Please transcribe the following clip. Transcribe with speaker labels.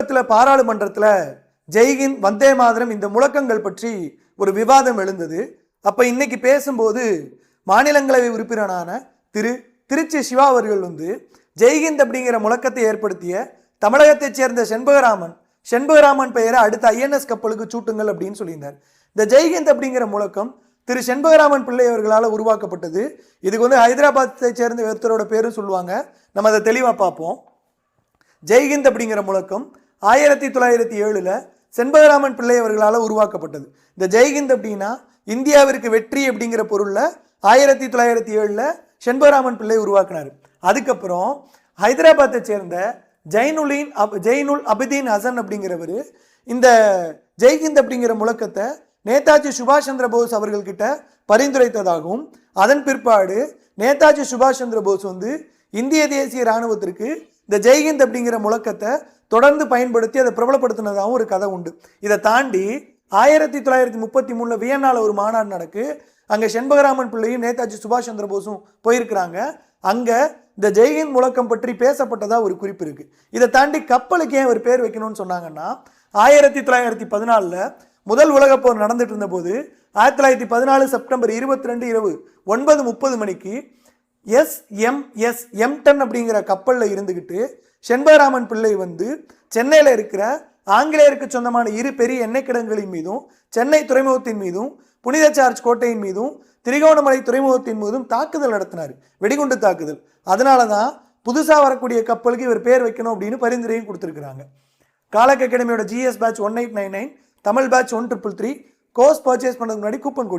Speaker 1: தமிழகத்தில் பாராளுமன்றத்தில் ஜெய்ஹிந்த் வந்தே மாதரம் இந்த முழக்கங்கள் பற்றி ஒரு விவாதம் எழுந்தது. அப்ப இன்னைக்கு பேசும்போது மாநிலங்களவை உறுப்பினரான திரு திருச்சி சிவா அவர்கள் வந்து ஜெய்ஹிந்த் அப்படிங்கிற முழக்கத்தை ஏற்படுத்திய தமிழகத்தைச் சேர்ந்த செண்பகராமன் செண்பகராமன் பெயரை அடுத்த ஐஎன்எஸ் கப்பலுக்கு சூட்டுங்கள் அப்படின்னு சொல்லியிருந்தார். இந்த ஜெய்ஹிந்த் அப்படிங்கிற முழக்கம் திரு செண்பகராமன் பிள்ளை அவர்களால் உருவாக்கப்பட்டது. இதுக்கு வந்து ஹைதராபாத்தை சேர்ந்த ஒருத்தரோட பேரும் சொல்லுவாங்க. நம்ம அதை தெளிவாக பார்ப்போம். ஜெய்ஹிந்த் அப்படிங்கிற முழக்கம் ஆயிரத்தி தொள்ளாயிரத்தி ஏழில் செண்பகராமன் பிள்ளை அவர்களால் உருவாக்கப்பட்டது. இந்த ஜெய்ஹிந்த் அப்படின்னா இந்தியாவிற்கு வெற்றி அப்படிங்கிற பொருளில் ஆயிரத்தி தொள்ளாயிரத்தி ஏழில் செண்பகராமன் பிள்ளை உருவாக்கினார். அதுக்கப்புறம் ஹைதராபாத்தை சேர்ந்த ஜெயினுலின் அப் ஜெயினுல் அபிதீன் ஹசன் அப்படிங்கிறவர் இந்த ஜெய்ஹிந்த் அப்படிங்கிற முழக்கத்தை நேதாஜி சுபாஷ் சந்திர போஸ் அவர்கள்கிட்ட பரிந்துரைத்ததாகவும் அதன் பிற்பாடு நேதாஜி சுபாஷ் சந்திர போஸ் வந்து இந்திய தேசிய இராணுவத்திற்கு இந்த ஜெய்ஹிந்த் அப்படிங்கிற முழக்கத்தை தொடர்ந்து பயன்படுத்தி அதை பிரபலப்படுத்தினதாகவும் ஒரு கதை உண்டு. இதை தாண்டி ஆயிரத்தி தொள்ளாயிரத்தி முப்பத்தி மூணில் வியன்னால ஒரு மாநாடு நடக்கு. அங்கே செண்பகராமன் பிள்ளையும் நேதாஜி சுபாஷ் சந்திர போஸும் போயிருக்கிறாங்க. அங்கே இந்த ஜெய்ஹிந்த் முழக்கம் பற்றி பேசப்பட்டதாக ஒரு குறிப்பு இருக்குது இதை தாண்டி கப்பலுக்கு ஏன் ஒரு பேர் வைக்கணும்னு சொன்னாங்கன்னா ஆயிரத்தி தொள்ளாயிரத்தி பதினாலில் முதல் உலகப் போர் நடந்துட்டு இருந்தபோது ஆயிரத்தி தொள்ளாயிரத்தி பதினாலு செப்டம்பர் இருபத்தி ரெண்டு இரவு ஒன்பது முப்பது மணிக்கு எஸ்எம்எஸ் எம்டன் அப்படிங்கிற கப்பலில் இருந்துக்கிட்டு செண்பகராமன் பிள்ளை வந்து சென்னையில் இருக்கிற ஆங்கிலேயருக்கு சொந்தமான இரு பெரிய எண்ணெய் கிடங்குகளின் மீதும் சென்னை துறைமுகத்தின் மீதும் புனித சார்ஜ் கோட்டையின் மீதும் திரிகோணமலை துறைமுகத்தின் மீதும் தாக்குதல் நடத்தினார். வெடிகுண்டு தாக்குதல். அதனால தான் புதுசாக வரக்கூடிய கப்பலுக்கு இவர் பேர் வைக்கணும் அப்படின்னு பரிந்துரையும் கொடுத்துருக்குறாங்க. காலக் அகாடமியோட GS batch one eight nine nine Tamil batch one triple three course purchase பண்ணுறதுக்கு முன்னாடி கூப்பன் கொடு